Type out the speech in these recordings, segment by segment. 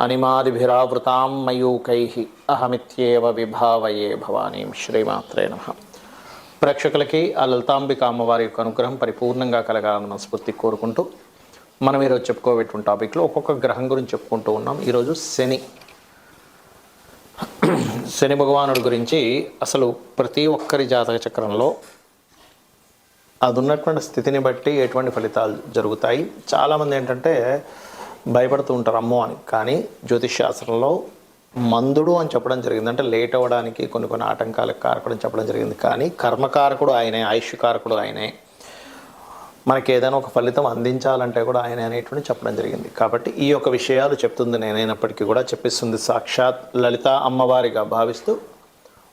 అనిమాదిభిరావృతాం మయూకై అహమిత్యేవ విభావయే భవానీం శ్రీమాత్రే నమ. ప్రేక్షకులకి ఆ లలితాంబిక అమ్మవారి యొక్క అనుగ్రహం పరిపూర్ణంగా కలగాలని మనస్ఫూర్తి కోరుకుంటూ మనం ఈరోజు చెప్పుకోబెట్టుకున్న టాపిక్లో ఒక్కొక్క గ్రహం గురించి చెప్పుకుంటూ ఉన్నాం. ఈరోజు శని. శని భగవానుడి గురించి అసలు ప్రతి ఒక్కరి జాతక చక్రంలో అది ఉన్నటువంటి స్థితిని బట్టి ఎటువంటి ఫలితాలు జరుగుతాయి? చాలామంది ఏంటంటే భయపడుతూ ఉంటారు అమ్మో అని. కానీ జ్యోతిష్ శాస్త్రంలో మందుడు అని చెప్పడం జరిగింది. అంటే లేట్ అవ్వడానికి కొన్ని కొన్ని ఆటంకాలకు కారకుడు అని చెప్పడం జరిగింది. కానీ కర్మకారకుడు ఆయనే ఆయుష్కారకుడు ఆయనే. మనకి ఏదైనా ఒక ఫలితం అందించాలంటే కూడా ఆయన అనేటువంటి చెప్పడం జరిగింది. కాబట్టి ఈ యొక్క విషయాలు చెప్తుంది నేనైనప్పటికీ కూడా చెప్పిస్తుంది. సాక్షాత్ లలిత అమ్మవారిగా భావిస్తూ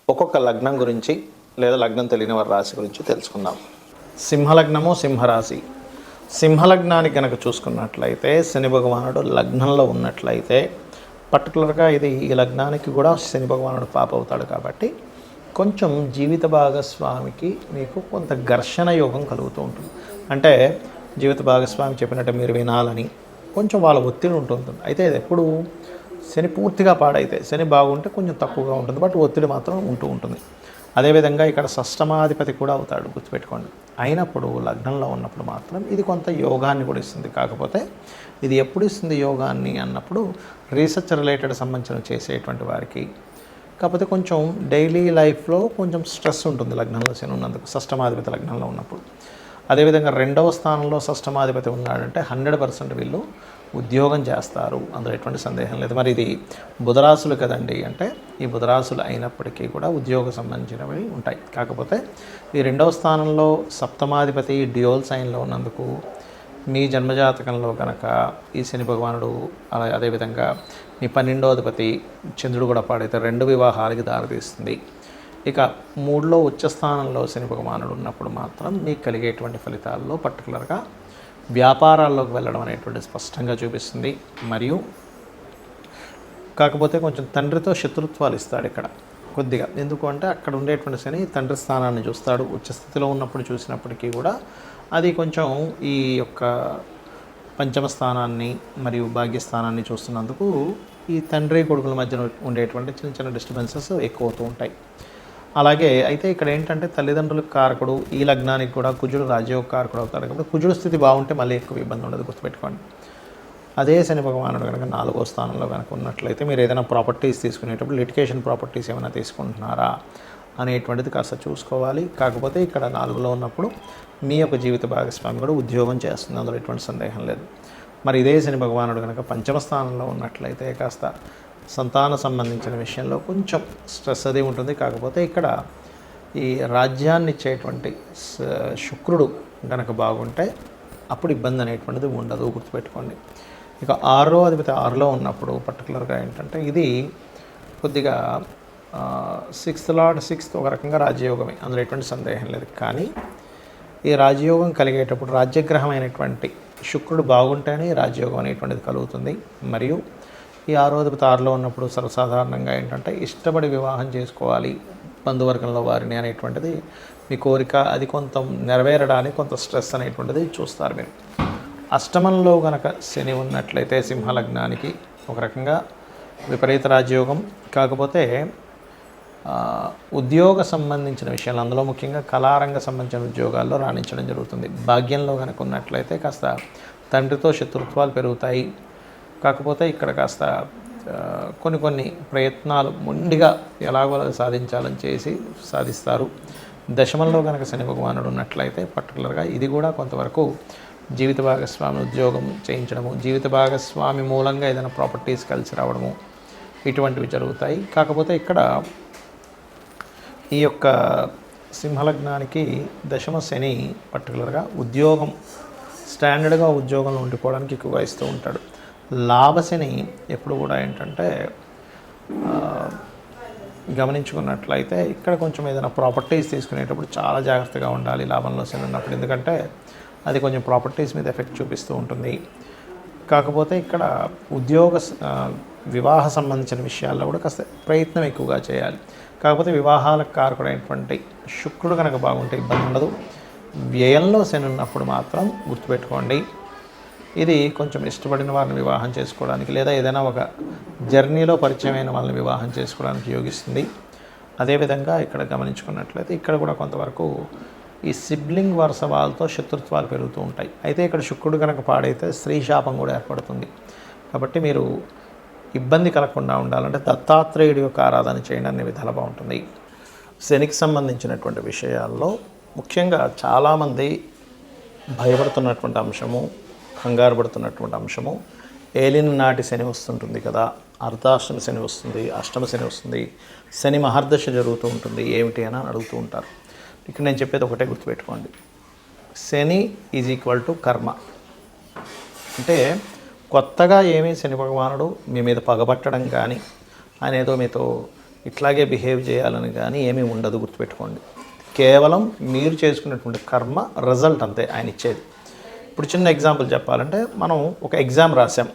ఒక్కొక్క లగ్నం గురించి లేదా లగ్నం తెలియని వారి రాశి గురించి తెలుసుకుందాం. సింహలగ్నము సింహరాశి? సింహలగ్నానికి కనుక చూసుకున్నట్లయితే శని భగవానుడు లగ్నంలో ఉన్నట్లయితే పర్టికులర్గా ఇది ఈ లగ్నానికి కూడా శని భగవానుడు పాప అవుతాడు కాబట్టి కొంచెం జీవిత భాగస్వామికి మీకు కొంత ఘర్షణ యోగం కలుగుతూ ఉంటుంది. అంటే జీవిత భాగస్వామి చెప్పినట్టు మీరు వినాలని కొంచెం వాళ్ళ ఒత్తిడి ఉంటుంది అయితే ఇది ఎప్పుడు శని పూర్తిగా పాడైతే శని బాగుంటే కొంచెం తక్కువగా ఉంటుంది. బట్ ఒత్తిడి మాత్రం ఉంటూ ఉంటుంది. అదేవిధంగా ఇక్కడ షష్టమాధిపతి కూడా అవుతాడు గుర్తుపెట్టుకోండి. అయినప్పుడు లగ్నంలో ఉన్నప్పుడు మాత్రం ఇది కొంత యోగాన్ని కూడా ఇస్తుంది. కాకపోతే ఇది ఎప్పుడు ఇస్తుంది యోగాన్ని అన్నప్పుడు రీసెర్చ్ రిలేటెడ్ సంబంధించిన చేసేటువంటి వారికి. కాకపోతే కొంచెం డైలీ లైఫ్లో కొంచెం స్ట్రెస్ ఉంటుంది లగ్నంలో శని ఉన్నందుకు షష్టమాధిపతి లగ్నంలో ఉన్నప్పుడు. అదేవిధంగా రెండవ స్థానంలో షష్టమాధిపతి ఉన్నాడంటే హండ్రెడ్ పర్సెంట్ వీళ్ళు ఉద్యోగం చేస్తారు. అందులో ఎటువంటి సందేహం లేదు. మరి ఇది బుధరాశులు కదండి అంటే ఈ బుధరాశులు అయినప్పటికీ కూడా ఉద్యోగ సంబంధించినవి ఉంటాయి. కాకపోతే ఈ రెండవ స్థానంలో సప్తమాధిపతి డ్యూయల్ సైన్లో ఉన్నందుకు మీ జన్మజాతకంలో కనుక ఈ శని భగవానుడు అలా అదేవిధంగా మీ పన్నెండోధిపతి చంద్రుడు కూడా పాడైతే రెండు వివాహాలకి దారితీస్తుంది. ఇక మూడులో ఉచ్చ స్థానంలో శని భగవానుడు ఉన్నప్పుడు మాత్రం మీకు కలిగేటువంటి ఫలితాల్లో పర్టికులర్గా వ్యాపారాల్లోకి వెళ్ళడం అనేటువంటి స్పష్టంగా చూపిస్తుంది. మరియు కాకపోతే కొంచెం తండ్రితో శత్రుత్వాలు ఇస్తాడు ఇక్కడ కొద్దిగా. ఎందుకు అంటే అక్కడ ఉండేటువంటి శని తండ్రి స్థానాన్ని చూస్తాడు. ఉచ్చస్థితిలో ఉన్నప్పుడు చూసినప్పటికీ కూడా అది కొంచెం ఈ యొక్క పంచమ స్థానాన్ని మరియు భాగ్యస్థానాన్ని చూస్తున్నందుకు ఈ తండ్రి కొడుకుల మధ్య ఉండేటువంటి చిన్న చిన్న డిస్టర్బెన్సెస్ ఎక్కువ అవుతూ ఉంటాయి. అలాగే అయితే ఇక్కడ ఏంటంటే తల్లిదండ్రులకు కారకుడు ఈ లగ్నానికి కూడా కుజుడు రాజయోగ కారకుడు అవుతాడు. కాబట్టి కుజుడు స్థితి బాగుంటే మళ్ళీ ఎక్కువ ఇబ్బంది ఉండదు గుర్తుపెట్టుకోండి. అదే శని భగవానుడు కనుక నాలుగో స్థానంలో కనుక ఉన్నట్లయితే మీరు ఏదైనా ప్రాపర్టీస్ తీసుకునేటప్పుడు లిటికేషన్ ప్రాపర్టీస్ ఏమైనా తీసుకుంటున్నారా అనేటువంటిది కాస్త చూసుకోవాలి. కాకపోతే ఇక్కడ నాలుగులో ఉన్నప్పుడు మీ యొక్క జీవిత భాగస్వామి కూడా ఉద్యోగం చేస్తుంది. అందులో ఎటువంటి సందేహం లేదు. మరి ఇదే శని భగవానుడు కనుక పంచమ స్థానంలో ఉన్నట్లయితే కాస్త సంతాన సంబంధించిన విషయంలో కొంచెం స్ట్రెస్ అది ఉంటుంది. కాకపోతే ఇక్కడ ఈ రాజ్యాన్ని ఇచ్చేటువంటి శుక్రుడు గనక బాగుంటే అప్పుడు ఇబ్బంది అనేటువంటిది ఉండదు. గుర్తుపెట్టుకోండి. ఇక ఆరో అధిపతి ఆరులో ఉన్నప్పుడు పర్టికులర్గా ఏంటంటే ఇది కొద్దిగా సిక్స్త్ లార్డ్ సిక్స్త్ ఒక రకంగా రాజ్యయోగమే అందులో ఎటువంటి సందేహం లేదు. కానీ ఈ రాజయోగం కలిగేటప్పుడు రాజ్యగ్రహమైనటువంటి శుక్రుడు బాగుంటేనే రాజ్యయోగం రాజయోగం అనేటువంటిది కలుగుతుంది. మరియు ఈ ఆరోధపు ఆరులో ఉన్నప్పుడు సర్వసాధారణంగా ఏంటంటే ఇష్టపడి వివాహం చేసుకోవాలి బంధువర్గంలో వారిని అనేటువంటిది మీ కోరిక అది కొంత నెరవేరడానికి కొంత స్ట్రెస్ అనేటువంటిది చూస్తారు మీరు. అష్టమంలో గనక శని ఉన్నట్లయితే సింహలగ్నానికి ఒక రకంగా విపరీత రాజయోగం. కాకపోతే ఉద్యోగ సంబంధించిన విషయాలు అందులో ముఖ్యంగా కళారంగ సంబంధించిన ఉద్యోగాల్లో రాణించడం జరుగుతుంది. భాగ్యంలో కనుక ఉన్నట్లయితే కాస్త తండ్రితో శత్రుత్వాలు పెరుగుతాయి. కాకపోతే ఇక్కడ కాస్త కొన్ని కొన్ని ప్రయత్నాలు మొండిగా ఎలాగో అలా సాధించాలని చేసి సాధిస్తారు. దశమంలో కనుక శని భగవానుడు ఉన్నట్లయితే పర్టికులర్గా ఇది కూడా కొంతవరకు జీవిత భాగస్వామి ఉద్యోగం చేయించడము జీవిత భాగస్వామి మూలంగా ఏదైనా ప్రాపర్టీస్ కలిసి రావడము ఇటువంటివి జరుగుతాయి. కాకపోతే ఇక్కడ ఈ యొక్క సింహలగ్నానికి దశమ శని పర్టికులర్గా ఉద్యోగం స్టాండర్డ్గా ఉద్యోగంలో ఉండిపోవడానికి ఎక్కువగా ఇస్తూ ఉంటాడు. లాభశని ఎప్పుడు కూడా ఏంటంటే గమనించుకున్నట్లయితే ఇక్కడ కొంచెం ఏదైనా ప్రాపర్టీస్ తీసుకునేటప్పుడు చాలా జాగ్రత్తగా ఉండాలి లాభంలో శని ఉన్నప్పుడు. ఎందుకంటే అది కొంచెం ప్రాపర్టీస్ మీద ఎఫెక్ట్ చూపిస్తూ ఉంటుంది. కాకపోతే ఇక్కడ ఉద్యోగ వివాహ సంబంధించిన విషయాల్లో కూడా కాస్త ప్రయత్నం ఎక్కువగా చేయాలి. కాకపోతే వివాహాలకు కారకుడైనటువంటి శుక్రుడు కనుక బాగుంటే ఇబ్బంది ఉండదు వ్యయంలో శని ఉన్నప్పుడు మాత్రం గుర్తుపెట్టుకోండి. ఇది కొంచెం ఇష్టపడిన వారిని వివాహం చేసుకోవడానికి లేదా ఏదైనా ఒక జర్నీలో పరిచయమైన వాళ్ళని వివాహం చేసుకోవడానికి యోగిస్తుంది. అదేవిధంగా ఇక్కడ గమనించుకున్నట్లయితే ఇక్కడ కూడా కొంతవరకు ఈ సిబ్లింగ్ వరుస వాళ్ళతో శత్రుత్వాలు పెరుగుతూ ఉంటాయి. అయితే ఇక్కడ శుక్రుడు కనుక పాడైతే స్త్రీ శాపం కూడా ఏర్పడుతుంది. కాబట్టి మీరు ఇబ్బంది కలగకుండా ఉండాలంటే దత్తాత్రేయుడి యొక్క ఆరాధన చేయండి. అనే విధాలు బాగుంటుంది. శనికి సంబంధించినటువంటి విషయాల్లో ముఖ్యంగా చాలామంది భయపడుతున్నటువంటి అంశము కంగారు పడుతున్నటువంటి అంశము. ఏలిన నాటి శని వస్తుంటుంది కదా. అర్ధాష్టమ శని వస్తుంది అష్టమ శని వస్తుంది. శని మహర్దశ జరుగుతూ ఉంటుంది. ఏమిటి అని అడుగుతూ ఉంటారు. ఇక్కడ నేను చెప్పేది ఒకటే గుర్తుపెట్టుకోండి. శని ఈజ్ ఈక్వల్ టు కర్మ. అంటే కొత్తగా ఏమీ శని భగవానుడు మీ మీద పగబట్టడం కానీ ఆయన ఏదో మీతో ఇట్లాగే బిహేవ్ చేయాలని కానీ ఏమీ ఉండదు గుర్తుపెట్టుకోండి. కేవలం మీరు చేసుకున్నటువంటి కర్మ రిజల్ట్ అంతే ఆయన ఇచ్చేది. ఇప్పుడు చిన్న ఎగ్జాంపుల్ చెప్పాలంటే మనం ఒక ఎగ్జామ్ రాసాం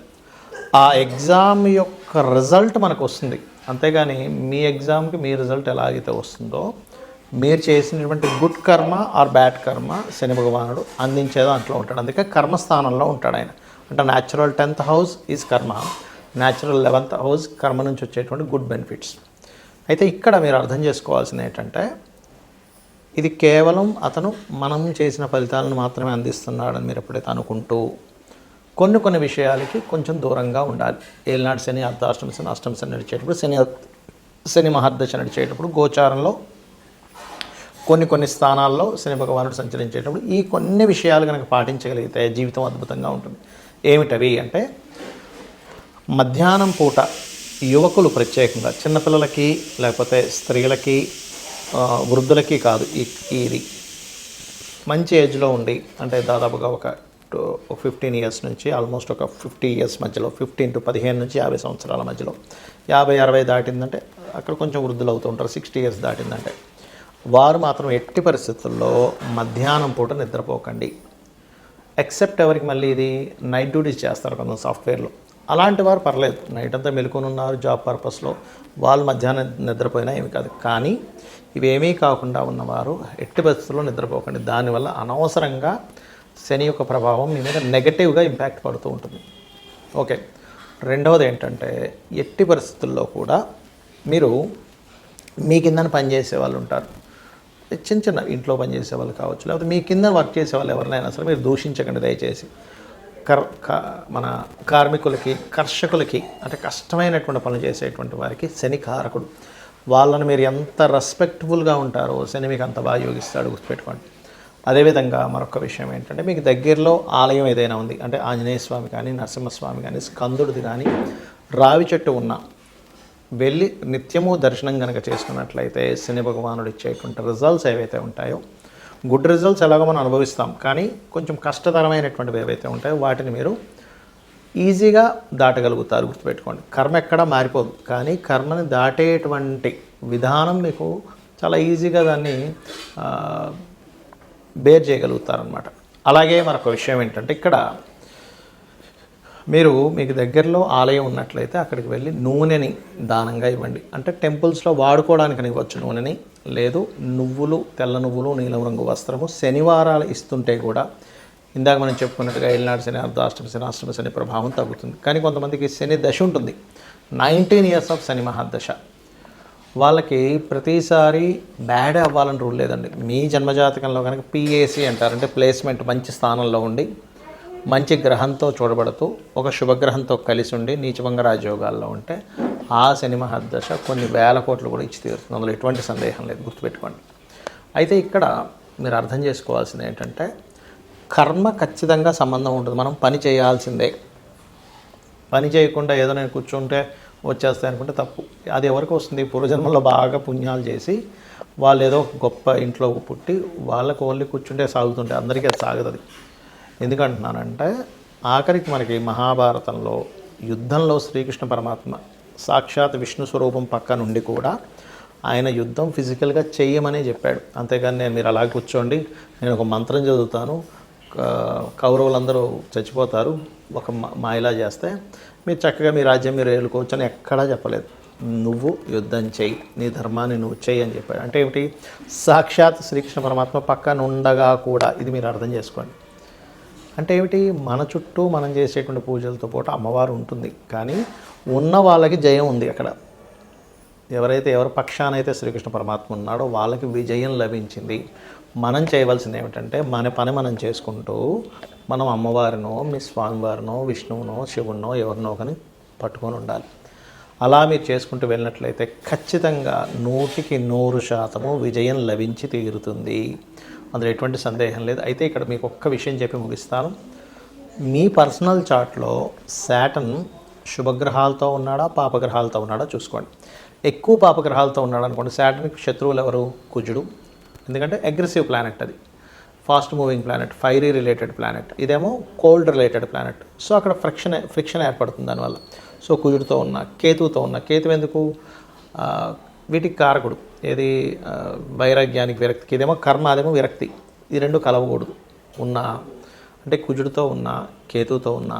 ఆ ఎగ్జామ్ యొక్క రిజల్ట్ మనకు వస్తుంది. అంతేగాని మీ ఎగ్జామ్కి మీ రిజల్ట్ ఎలా అయితే వస్తుందో మీరు చేసినటువంటి గుడ్ కర్మ ఆర్ బ్యాడ్ కర్మ శని భగవానుడు అందించే దాంట్లో ఉంటాడు. అందుకే కర్మస్థానంలో ఉంటాడు ఆయన. అంటే natural tenth house is karma natural eleventh house karma నుంచి వచ్చేటువంటి గుడ్ బెనిఫిట్స్ అయితే ఇక్కడ మీరు అర్థం చేసుకోవాల్సింది ఏంటంటే ఇది కేవలం అతను మనం చేసిన ఫలితాలను మాత్రమే అందిస్తున్నాడని మీరు ఎప్పుడైతే అనుకుంటూ కొన్ని కొన్ని విషయాలకి కొంచెం దూరంగా ఉండాలి. ఏలినాడు శని అర్ధాష్టమ శని అష్టమ శని నడిచేటప్పుడు శని శని మహర్దశ నడిచేటప్పుడు గోచారంలో కొన్ని కొన్ని స్థానాల్లో శని భగవానుడు సంచరించేటప్పుడు ఈ కొన్ని విషయాలు కనుక పాటించగలిగితే జీవితం అద్భుతంగా ఉంటుంది. ఏమిటవి అంటే మధ్యాహ్నం పూట యువకులు ప్రత్యేకంగా చిన్నపిల్లలకి లేకపోతే స్త్రీలకి వృద్ధులకి కాదు ఈ ఇది. మంచి ఏజ్లో ఉండి అంటే దాదాపుగా ఒక ఫిఫ్టీన్ ఇయర్స్ నుంచి ఆల్మోస్ట్ ఒక ఫిఫ్టీ ఇయర్స్ మధ్యలో ఫిఫ్టీన్ టు పదిహేను నుంచి యాభై సంవత్సరాల మధ్యలో యాభై అరవై దాటిందంటే అక్కడ కొంచెం వృద్ధులు అవుతూ ఉంటారు సిక్స్టీ ఇయర్స్ దాటిందంటే. వారు మాత్రం ఎట్టి పరిస్థితుల్లో మధ్యాహ్నం పూట నిద్రపోకండి. ఎక్సెప్ట్ ఎవరికి మళ్ళీ ఇది? నైట్ డ్యూటీస్ చేస్తారు కొంత సాఫ్ట్వేర్లో. అలాంటి వారు పర్లేదు నైట్ అంతా మెలుకొని ఉన్నారు జాబ్ పర్పస్లో వాళ్ళు మధ్యాహ్నం నిద్రపోయినా ఏమి కాదు. కానీ ఇవేమీ కాకుండా ఉన్నవారు ఎట్టి పరిస్థితుల్లో నిద్రపోకండి. దానివల్ల అనవసరంగా శని యొక్క ప్రభావం మీ మీద నెగటివ్గా ఇంపాక్ట్ పడుతూ ఉంటుంది. ఓకే రెండవది ఏంటంటే ఎట్టి పరిస్థితుల్లో కూడా మీరు మీ కింద పనిచేసే వాళ్ళు ఉంటారు. చిన్న చిన్న ఇంట్లో పనిచేసే వాళ్ళు కావచ్చు లేకపోతే మీ కింద వర్క్ చేసే వాళ్ళు ఎవరినైనా సరే మీరు దూషించకండి దయచేసి. కర్ మన కార్మికులకి కర్షకులకి అంటే కష్టమైనటువంటి పనులు చేసేటువంటి వారికి శని కారకుడు. వాళ్ళని మీరు ఎంత రెస్పెక్ట్ఫుల్గా ఉంటారో శని మీకు అంత బాగా యోగిస్తాడు గుర్తుపెట్టుకోండి. అదేవిధంగా మరొక విషయం ఏంటంటే మీకు దగ్గరలో ఆలయం ఏదైనా ఉంది అంటే ఆంజనేయ స్వామి కానీ నరసింహస్వామి కానీ స్కందుడిది కానీ రావి చెట్టు ఉన్న వెళ్ళి నిత్యము దర్శనం కనుక చేసుకున్నట్లయితే శని భగవానుడు ఇచ్చేటువంటి రిజల్ట్స్ ఏవైతే ఉంటాయో గుడ్ రిజల్ట్స్ ఎలాగో మనం అనుభవిస్తాం. కానీ కొంచెం కష్టతరమైనటువంటివి ఏవైతే ఉంటాయో వాటిని మీరు ఈజీగా దాటగలుగుతారు గుర్తుపెట్టుకోండి. కర్మ ఎక్కడా మారిపోదు. కానీ కర్మని దాటేటువంటి విధానం మీకు చాలా ఈజీగా దాన్ని బేర్ చేయగలుగుతారనమాట అలాగే మరొక విషయం ఏంటంటే ఇక్కడ మీరు మీకు దగ్గరలో ఆలయం ఉన్నట్లయితే అక్కడికి వెళ్ళి నూనెని దానంగా ఇవ్వండి. అంటే టెంపుల్స్లో వాడుకోవడానికి ఇవ్వచ్చు నూనెని. లేదు నువ్వులు తెల్ల నువ్వులు నీలం రంగు వస్త్రము శనివారాలు ఇస్తుంటే కూడా ఇందాక మనం చెప్పుకున్నట్టుగా ఏళ్ళనాడు శని అర్ధాష్టమి శని అష్టమి శని ప్రభావం తగ్గుతుంది. కానీ కొంతమందికి శని దశ ఉంటుంది. నైన్టీన్ ఇయర్స్ ఆఫ్ శని మహాదశ. వాళ్ళకి ప్రతిసారి బ్యాడ్ అవ్వాలని రూల్ లేదండి. మీ జన్మజాతకంలో కనుక పిఏసి అంటారు. అంటే ప్లేస్మెంట్ మంచి స్థానంలో ఉండి మంచి గ్రహంతో చూడబడుతూ ఒక శుభగ్రహంతో కలిసి ఉండి నీచభంగ రాజయోగాల్లో ఉంటే ఆ శని దశ కొన్ని వేల కోట్లు కూడా ఇచ్చి తీరుతుంది. అందులో ఎటువంటి సందేహం లేదు. గుర్తుపెట్టుకోండి. అయితే ఇక్కడ మీరు అర్థం చేసుకోవాల్సింది ఏంటంటే కర్మ ఖచ్చితంగా సంబంధం ఉంటుంది. మనం పని చేయాల్సిందే. పని చేయకుండా ఏదో నేను కూర్చుంటే వచ్చేస్తాయి అనుకుంటే తప్పు. అది ఎవరికి వస్తుంది? పూర్వజన్మలో బాగా పుణ్యాలు చేసి వాళ్ళు ఏదో గొప్ప ఇంట్లో పుట్టి వాళ్ళకు ఓన్లీ కూర్చుంటే సాగుతుంటే అందరికీ అది సాగుతుంది ఎందుకంటున్నానంటే ఆఖరికి మనకి మహాభారతంలో యుద్ధంలో శ్రీకృష్ణ పరమాత్మ సాక్షాత్ విష్ణు స్వరూపం పక్క నుండి కూడా ఆయన యుద్ధం ఫిజికల్గా చెయ్యమనే చెప్పాడు. అంతేగాని నేను మీరు అలా కూర్చోండి నేను ఒక మంత్రం చదువుతాను కౌరవులందరూ చచ్చిపోతారు. ఒక మా- మాయలా చేస్తే మీరు చక్కగా మీ రాజ్యం మీరు ఏలుకోవచ్చు అని ఎక్కడా చెప్పలేదు. నువ్వు యుద్ధం చెయ్యి నీ ధర్మాన్ని నువ్వు చెయ్యి అని చెప్పాడు. అంటే ఏమిటి? సాక్షాత్ శ్రీకృష్ణ పరమాత్మ పక్కన ఉండగా కూడా ఇది మీరు అర్థం చేసుకోండి. అంటే ఏమిటి? మన చుట్టూ మనం చేసేటువంటి పూజలతో పాటు అమ్మవారు ఉంటుంది. కానీ ఉన్న వాళ్ళకి జయం ఉంది అక్కడ. ఎవరైతే ఎవరి పక్షానైతే శ్రీకృష్ణ పరమాత్మ ఉన్నాడో వాళ్ళకి విజయం లభించింది. మనం చేయవలసింది ఏమిటంటే మన పని మనం చేసుకుంటూ మనం అమ్మవారినో మీ స్వామివారినో విష్ణువునో శివునో ఎవరినో కానీ పట్టుకొని ఉండాలి. అలా మీరు చేసుకుంటూ వెళ్ళినట్లయితే ఖచ్చితంగా నూటికి నూరు శాతము విజయం లభించి తీరుతుంది. అందులో ఎటువంటి సందేహం లేదు. అయితే ఇక్కడ మీకు ఒక్క విషయం చెప్పి ముగిస్తాను. మీ పర్సనల్ చార్ట్లో శాటన్ శుభగ్రహాలతో ఉన్నాడా పాపగ్రహాలతో ఉన్నాడా చూసుకోండి. ఎక్కువ పాపగ్రహాలతో ఉన్నాడు అనుకోండి శాటన్కి శత్రువులు ఎవరు? కుజుడు. ఎందుకంటే అగ్రెసివ్ ప్లానెట్ అది. Fast moving planet fiery related planet ఇదేమో కోల్డ్ రిలేటెడ్ ప్లానెట్ సో అక్కడ ఫ్రిక్షన్ ఫ్రిక్షన్ ఏర్పడుతుంది దానివల్ల. సో కుజుడితో ఉన్న కేతువుతో ఉన్న. కేతు ఎందుకు? వీటికి కారకుడు. ఏది? వైరాగ్యానికి విరక్తికి ఇదేమో కర్మ అదేమో విరక్తి. ఈ రెండు కలవకూడదు. ఉన్న అంటే కుజుడితో ఉన్న కేతువుతో ఉన్న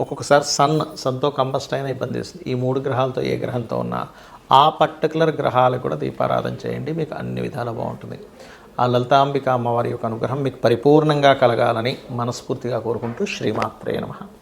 ఒక్కొక్కసారి సన్ సన్తో కంబస్ట్ అయినా ఇబ్బంది వేస్తుంది. ఈ మూడు గ్రహాలతో ఏ గ్రహంతో ఉన్నా ఆ పర్టికులర్ గ్రహాలు కూడా దీపారాధన చేయండి మీకు అన్ని విధాలు బాగుంటుంది. ఆ లలితాంబిక అమ్మవారి యొక్క అనుగ్రహం మీకు పరిపూర్ణంగా కలగాలని మనస్ఫూర్తిగా కోరుకుంటూ శ్రీమాత్రే నమ.